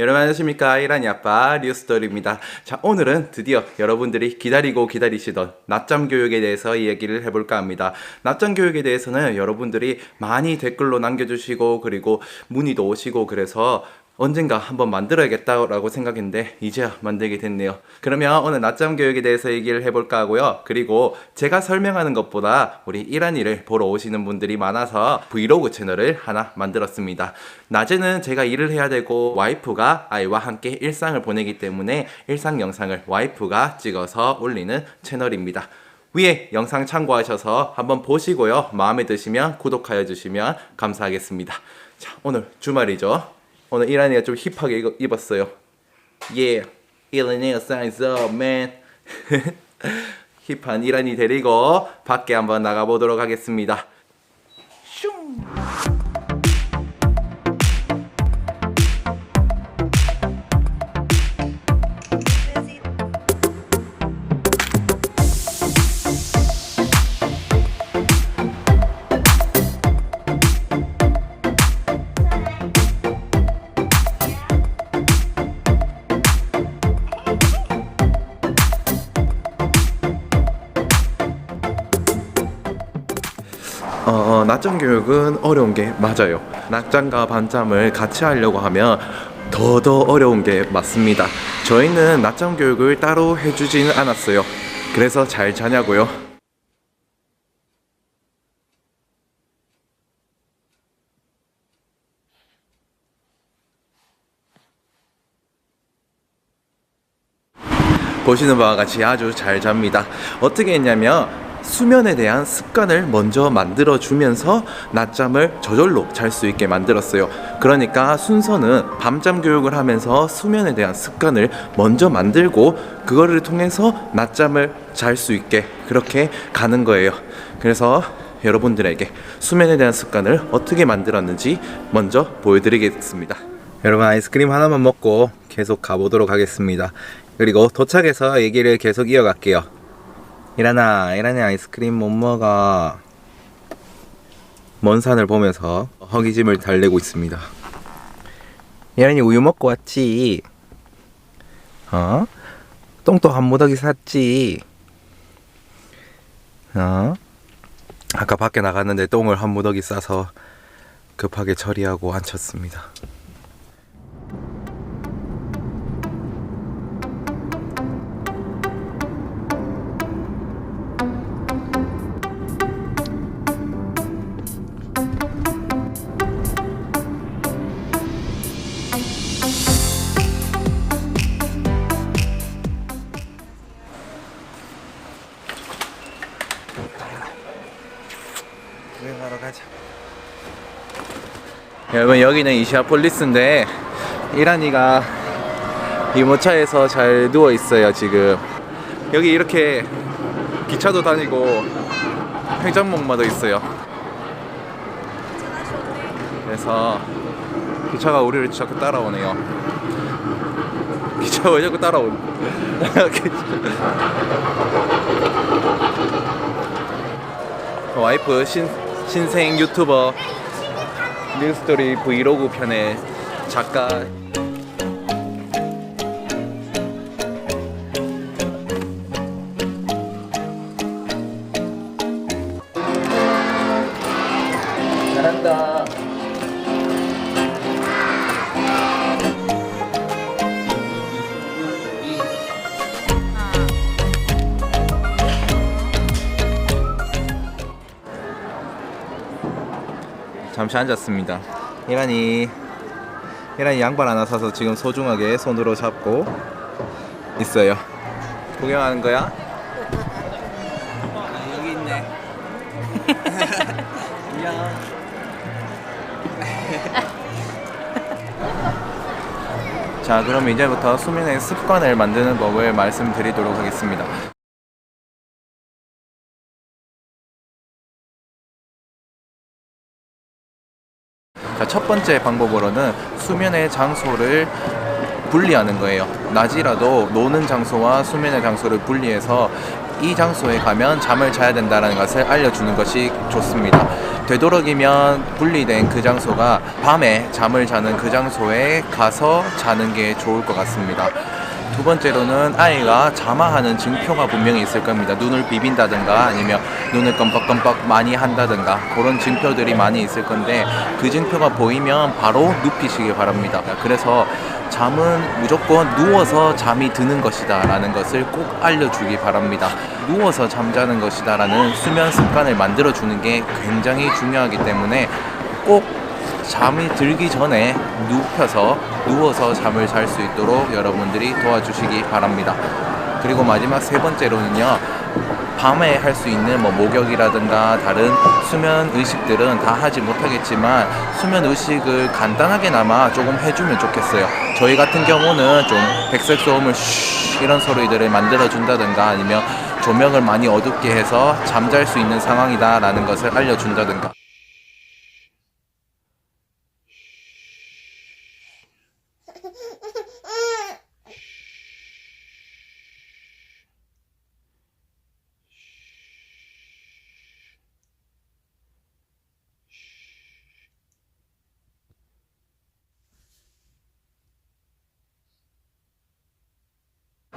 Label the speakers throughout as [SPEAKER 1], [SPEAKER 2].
[SPEAKER 1] 여러분 안녕하십니까? 이란이 아빠 리우스토리입니다. 자 오늘은 드디어 여러분들이 기다리고 기다리시던 낮잠 교육에 대해서 이야기를 해볼까 합니다. 낮잠 교육에 대해서는 여러분들이 많이 댓글로 남겨주시고 그리고 문의도 오시고 그래서 언젠가 한번 만들어야겠다라고 생각했는데 이제야 만들게 됐네요. 그러면 오늘 낮잠 교육에 대해서 얘기를 해볼까 하고요. 그리고 제가 설명하는 것보다 우리 이란이를 보러 오시는 분들이 많아서 브이로그 채널을 하나 만들었습니다. 낮에는 제가 일을 해야 되고 와이프가 아이와 함께 일상을 보내기 때문에 일상 영상을 와이프가 찍어서 올리는 채널입니다. 위에 영상 참고하셔서 한번 보시고요. 마음에 드시면 구독하여 주시면 감사하겠습니다. 자, 오늘 주말이죠. 오늘 이란이가 좀 힙하게 입- 입었어요. Yeah, 이란이가 size up, man. 힙한 이란이 데리고 밖에 한번 나가보도록 하겠습니다. 슝! 어, 낮잠 교육은 어려운 게 맞아요. 낮잠과 밤잠을 같이 하려고 하면 더더 어려운 게 맞습니다. 저희는 낮잠 교육을 따로 해주지는 않았어요. 그래서 잘 자냐고요. 보시는 바와 같이 아주 잘 잡니다. 어떻게 했냐면 수면에 대한 습관을 먼저 만들어 주면서 낮잠을 저절로 잘 수 있게 만들었어요. 그러니까 순서는 밤잠 교육을 하면서 수면에 대한 습관을 먼저 만들고 그거를 통해서 낮잠을 잘 수 있게 그렇게 가는 거예요. 그래서 여러분들에게 수면에 대한 습관을 어떻게 만들었는지 먼저 보여드리겠습니다. 여러분 아이스크림 하나만 먹고 계속 가보도록 하겠습니다. 그리고 도착해서 얘기를 계속 이어갈게요. 이란아, 이란이 아이스크림 못 먹어. 먼 산을 보면서 허기짐을 달래고 있습니다. 이란이 우유 먹고 왔지? 어? 똥도 한 무더기 샀지? 어? 아까 밖에 나갔는데 똥을 한 무더기 싸서 급하게 처리하고 앉혔습니다. 여러분 여기는 이시아폴리스인데 이란이가 이모차에서 잘 누워 있어요 지금. 여기 이렇게 기차도 다니고 회전목마도 있어요. 그래서 기차가 우리를 자꾸 따라오네요. 기차가 왜 자꾸 따라오? 와이프 신, 신생 유튜버 뉴스토리 브이로그 편의 작가. 잘한다 잠시 앉았습니다. 이란이 이란이 양말 하나 사서 지금 소중하게 손으로 잡고 있어요. 구경하는 거야? 아, 여기 있네. 안녕. 자, 그럼 이제부터 수면의 습관을 만드는 법을 말씀드리도록 하겠습니다. 자, 첫 번째 방법으로는 수면의 장소를 분리하는 거예요. 낮이라도 노는 장소와 수면의 장소를 분리해서 이 장소에 가면 잠을 자야 된다는 것을 알려주는 것이 좋습니다. 되도록이면 분리된 그 장소가 밤에 잠을 자는 그 장소에 가서 자는 게 좋을 것 같습니다. 두 번째로는 아이가 자마하는 증표가 분명히 있을 겁니다. 눈을 비빈다든가 아니면 눈을 껌뻑껌뻑 많이 한다든가 그런 증표들이 많이 있을 건데 그 증표가 보이면 바로 눕히시길 바랍니다. 그래서 잠은 무조건 누워서 잠이 드는 것이다 라는 것을 꼭 알려주기 바랍니다. 누워서 잠자는 것이다 라는 수면 습관을 만들어 주는 게 굉장히 중요하기 때문에 꼭 잠이 들기 전에 눕혀서 누워서 잠을 잘 수 있도록 여러분들이 도와주시기 바랍니다. 그리고 마지막 세 번째로는요. 밤에 할 수 있는 뭐 목욕이라든가 다른 수면 의식들은 다 하지 못하겠지만 수면 의식을 간단하게나마 조금 해주면 좋겠어요. 저희 같은 경우는 좀 백색 소음을 쉬 이런 소리들을 만들어 준다든가 아니면 조명을 많이 어둡게 해서 잠잘 수 있는 상황이다라는 것을 알려준다든가.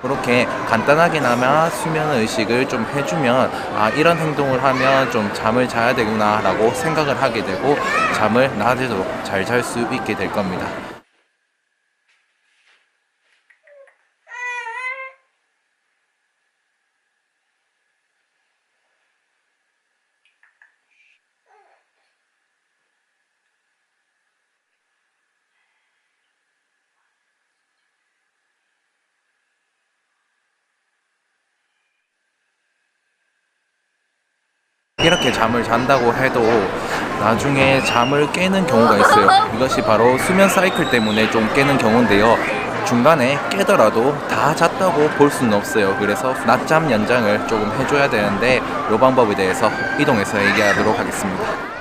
[SPEAKER 1] 그렇게 간단하게나마 수면 의식을 좀 해주면 아 이런 행동을 하면 좀 잠을 자야 되구나라고 생각을 하게 되고 잠을 낮에도 잘 잘 수 있게 될 겁니다. 이렇게 잠을 잔다고 해도 나중에 잠을 깨는 경우가 있어요. 이것이 바로 수면 사이클 때문에 좀 깨는 경우인데요. 중간에 깨더라도 다 잤다고 볼 수는 없어요. 그래서 낮잠 연장을 조금 해줘야 되는데 이 방법에 대해서 이동해서 얘기하도록 하겠습니다.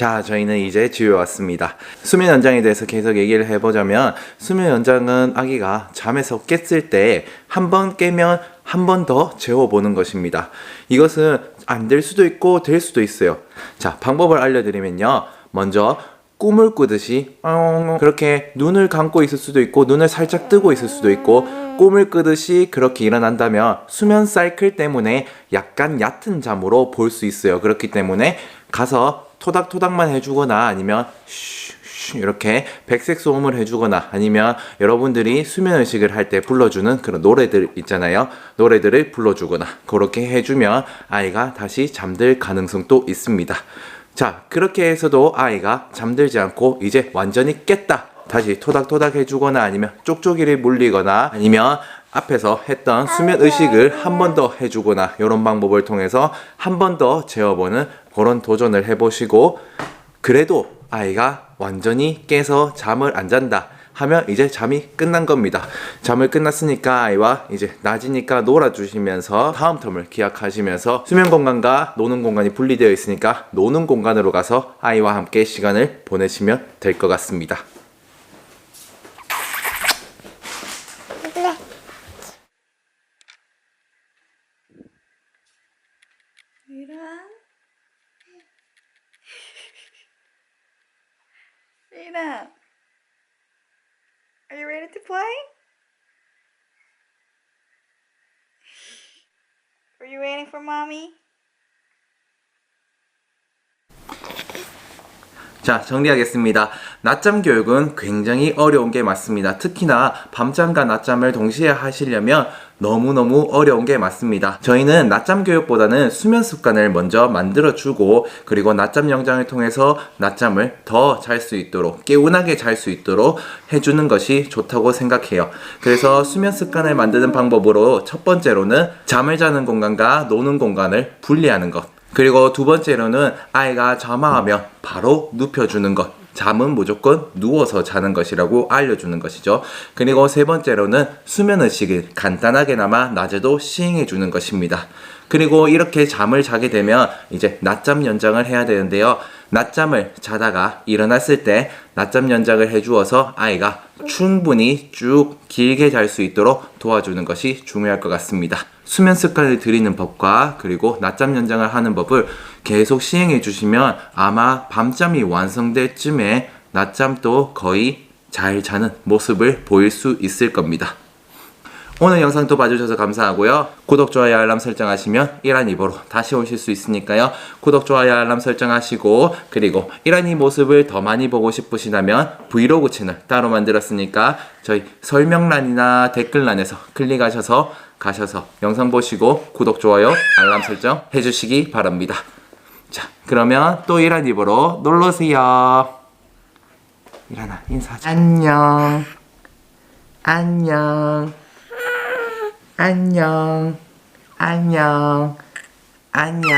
[SPEAKER 1] 자, 저희는 이제 집에 왔습니다. 수면 연장에 대해서 계속 얘기를 해보자면, 수면 연장은 아기가 잠에서 깼을 때 한 번 깨면 한 번 더 재워보는 것입니다. 이것은 안 될 수도 있고 될 수도 있어요. 자, 방법을 알려드리면요. 먼저, 꿈을 꾸듯이 어, 그렇게 눈을 감고 있을 수도 있고 눈을 살짝 뜨고 있을 수도 있고 꿈을 꾸듯이 그렇게 일어난다면 수면 사이클 때문에 약간 얕은 잠으로 볼 수 있어요. 그렇기 때문에 가서 토닥토닥만 해주거나 아니면 이렇게 백색 소음을 해주거나 아니면 여러분들이 수면 의식을 할 때 불러주는 그런 노래들 있잖아요. 노래들을 불러주거나 그렇게 해주면 아이가 다시 잠들 가능성도 있습니다. 자, 그렇게 해서도 아이가 잠들지 않고 이제 완전히 깼다. 다시 토닥토닥 해주거나 아니면 쪽쪽이를 물리거나 아니면 앞에서 했던 수면 의식을 한 번 더 해주거나 이런 방법을 통해서 한 번 더 재워보는 그런 도전을 해보시고 그래도 아이가 완전히 깨서 잠을 안 잔다. 하면 이제 잠이 끝난 겁니다. 잠을 끝났으니까 아이와 이제 낮이니까 놀아주시면서 다음 텀을 기약하시면서 수면 공간과 노는 공간이 분리되어 있으니까 노는 공간으로 가서 아이와 함께 시간을 보내시면 될 것 같습니다.
[SPEAKER 2] Are you ready to play? Are you waiting for mommy?
[SPEAKER 1] 자, 정리하겠습니다. 낮잠 교육은 굉장히 어려운 게 맞습니다. 특히나 밤잠과 낮잠을 동시에 하시려면 너무너무 어려운 게 맞습니다. 저희는 낮잠 교육보다는 수면 습관을 먼저 만들어주고 그리고 낮잠 영장을 통해서 낮잠을 더 잘 수 있도록 개운하게 잘 수 있도록 해주는 것이 좋다고 생각해요. 그래서 수면 습관을 만드는 방법으로 첫 번째로는 잠을 자는 공간과 노는 공간을 분리하는 것. 그리고 두 번째로는 아이가 자마하면 바로 눕혀주는 것. 잠은 무조건 누워서 자는 것이라고 알려주는 것이죠. 그리고 세 번째로는 수면 의식을 간단하게나마 낮에도 시행해 주는 것입니다. 그리고 이렇게 잠을 자게 되면 이제 낮잠 연장을 해야 되는데요. 낮잠을 자다가 일어났을 때 낮잠 연장을 해주어서 아이가 충분히 쭉 길게 잘 수 있도록 도와주는 것이 중요할 것 같습니다. 수면 습관을 들이는 법과 그리고 낮잠 연장을 하는 법을 계속 시행해 주시면 아마 밤잠이 완성될 쯤에 낮잠도 거의 잘 자는 모습을 보일 수 있을 겁니다. 오늘 영상도 봐주셔서 감사하고요. 구독, 좋아요, 알람 설정하시면 이란 입으로 다시 오실 수 있으니까요. 구독, 좋아요, 알람 설정하시고 그리고 이란 이 모습을 더 많이 보고 싶으시다면 브이로그 채널 따로 만들었으니까 저희 설명란이나 댓글란에서 클릭하셔서 가셔서 영상 보시고 구독, 좋아요, 알람 설정 해주시기 바랍니다. 자, 그러면 또 이란 입으로 놀러오세요. 이란아, 인사하자. 안녕. 안녕. 안녕. 안녕. 안녕.